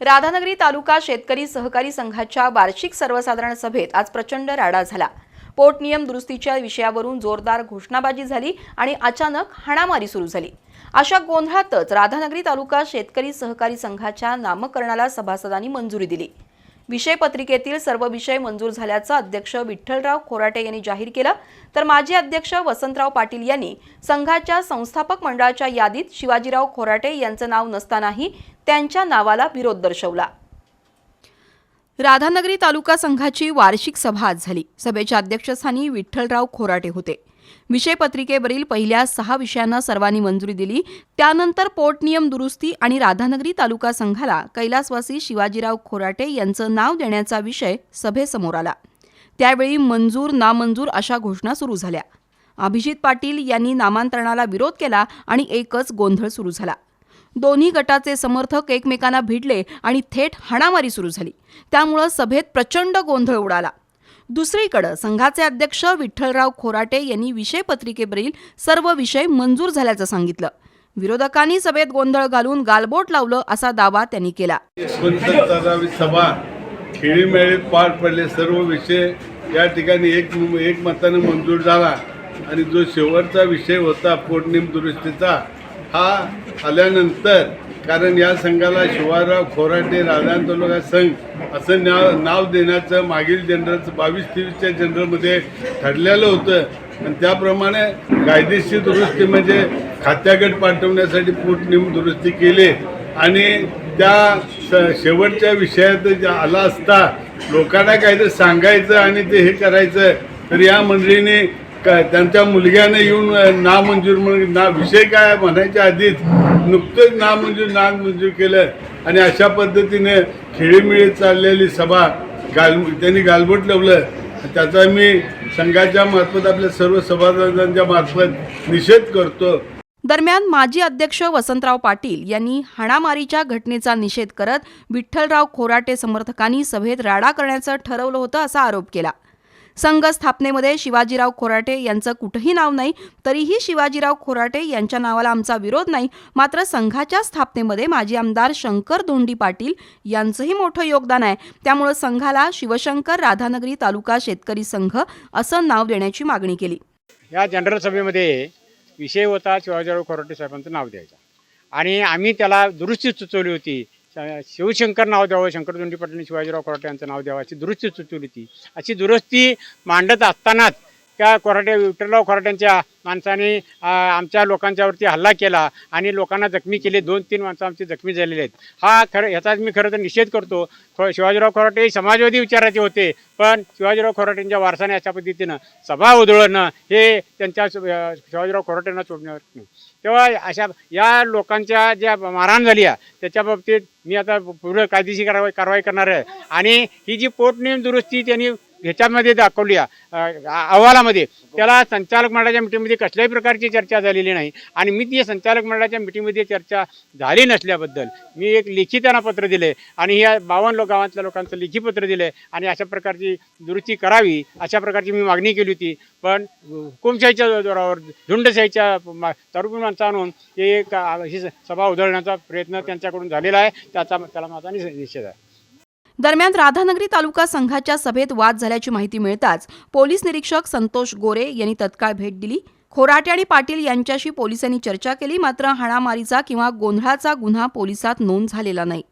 राधानगरी तालुका शेतकरी सहकारी संघाच्या वार्षिक सर्वसाधारण सभेत आज प्रचंड राडा झाला. पोटनियम दुरुस्तीच्या विषयावरून जोरदार घोषणाबाजी झाली आणि अचानक हाणामारी सुरू झाली. अशा गोंधळातच राधानगरी तालुका शेतकरी सहकारी संघाच्या नामकरणाला सभासदांनी मंजुरी दिली. विषय पत्रिकेतील सर्व विषय मंजूर झाल्याचं अध्यक्ष विठ्ठलराव खोराटे यांनी जाहीर केलं. तर माजी अध्यक्ष वसंतराव पाटील यांनी संघाच्या संस्थापक मंडळाच्या यादीत शिवाजीराव खोराटे यांचं नाव नसतानाही त्यांच्या नावाला विरोध दर्शवला. राधानगरी तालुका संघाची वार्षिक सभा आज झाली. सभेच्या अध्यक्षस्थानी विठ्ठलराव खोराटे होते. विषय पत्रिकेवरील पहिल्या सहा विषयांना सर्वांनी मंजुरी दिली. त्यानंतर पोटनियम दुरुस्ती आणि राधानगरी तालुका संघाला कैलासवासी शिवाजीराव खोराटे यांचं नाव देण्याचा विषय सभेसमोर आला. त्यावेळी मंजूर नामंजूर अशा घोषणा सुरू झाल्या. अभिजित पाटील यांनी नामांतरणाला विरोध केला आणि एकच गोंधळ सुरू झाला. दोन्ही गटाचे समर्थक एकमेकांना भिडले आणि थेट हाणामारी सुरू झाली. त्यामुळं सभेत प्रचंड गोंधळ उडाला. दुसरीकडं संघाचे अध्यक्ष विठ्ठलराव खोराटे यांनी विषय पत्रिकेवरील सर्व विषय मंजूर झाल्याचं सांगितलं. विरोधकांनी सभेत गोंधळ घालून गालबोट लावलं असा दावा त्यांनी केला. सभा खेळीमेळीत पार पडले सर्व विषय या ठिकाणी एक एक मताने मंजूर झाला. आणि जो शेवटचा विषय होता पोटनिम दुरुस्तीचा हा आल्यानंतर कारण या संघाला शिवाराव खोराटे राधान तालुका संघ असं नाव नाव देण्याचं मागील जनरलचं बावीस तेवीसच्या जनरलमध्ये ठरलेलं होतं. आणि त्याप्रमाणे कायदेशीर दुरुस्ती म्हणजे खात्यागट पाठवण्यासाठी पोटनियम दुरुस्ती केली. आणि त्या शेवटच्या विषयात जे आला असता लोकांना काहीतरी सांगायचं आणि ते हे करायचं. तर या मंडळीने का त्यांच्या मुलग्याने येऊन नामंजूर म्हणून ना विषय काय म्हणायच्या आधीच नुकतंच नामंजूर नामंजूर केलं आणि अशा पद्धतीने खेळीमिळी चाललेली सभा गाल त्यांनी गालबोट लावलं त्याचा मी संघाच्या मार्फत आपल्या सर्व सभासदांच्या मार्फत निषेध करतो. दरम्यान माजी अध्यक्ष वसंतराव पाटील यांनी हाणामारीच्या घटनेचा निषेध करत विठ्ठलराव खोराटे समर्थकांनी सभेत राडा करण्याचं ठरवलं होतं असा आरोप केला. संघ स्थापनेमध्ये शिवाजीराव खोराटे यांचं कुठंही नाव नाही तरीही शिवाजीराव खोराटे यांच्या नावाला आमचा विरोध नाही. मात्र संघाच्या स्थापनेमध्ये माजी आमदार शंकर धोंडी पाटील यांचंही मोठं योगदान आहे. त्यामुळं संघाला शिवशंकर राधानगरी तालुका शेतकरी संघ असं नाव देण्याची मागणी केली. या जनरल सभेमध्ये विषय होता शिवाजीराव खोराटे साहेबांचं नाव द्यायचं. आणि आम्ही त्याला दुरुस्ती सुचवली होती. शिवशंकर नाव द्यावं शंकरदोंडी पाटील शिवाजीराव खोराटे यांचं नाव द्यावं अशी दुरुस्ती सुचवली होती. अशी दुरुस्ती मांडत असतानाच त्या कोराटे विठ्ठलराव खोराट्यांच्या माणसाने आमच्या लोकांच्यावरती हल्ला केला आणि लोकांना जखमी केले. दोन तीन माणसं आमची जखमी झालेले आहेत. हा खरं ह्याचा मी खरं तर निषेध करतो. शिवाजीराव खोराटे हे समाजवादी विचाराचे होते पण शिवाजीराव खोराटेंच्या वारसाने अशा पद्धतीनं सभा उधळणं हे त्यांच्या शिवाजीराव खोराटेंना सोडण्यावर तेव्हा अशा या लोकांच्या ज्या मारहाण झाली आहे त्याच्या बाबतीत मी आता पुढं कायदेशीर कारवाई कारवाई करणार आहे. आणि ही जी पोटनियम दुरुस्ती त्यांनी ह्याच्यामध्ये दाखवली अहवालामध्ये. त्याला संचालक मंडळाच्या मिटिंगमध्ये कसल्याही प्रकारची चर्चा झालेली नाही. आणि मी ती संचालक मंडळाच्या मिटिंगमध्ये चर्चा झाली नसल्याबद्दल मी एक लेखी त्यांना पत्र दिले आणि या बावन्न लोक गावातल्या लोकांचं लेखी पत्र दिले आणि अशा प्रकारची दुरुस्ती करावी अशा प्रकारची मी मागणी केली होती. पण हुकुमशाहीच्या जोरावर झुंडशाहीच्या मा- तरुण माणसं आणून हे एक ही सभा उधळण्याचा प्रयत्न त्यांच्याकडून झालेला आहे. त्याचा त्याला माझा निषेध आहे. दरम्यान राधानगरी तालुका संघाच्या सभेत वाद झाल्याची माहिती मिळताच पोलीस निरीक्षक संतोष गोरे यांनी तत्काळ भेट दिली. खोराटे आणि पाटील यांच्याशी पोलिसांनी चर्चा केली मात्र हाणामारीचा किंवा गोंधळाचा गुन्हा पोलिसात नोंद झालेला नाही.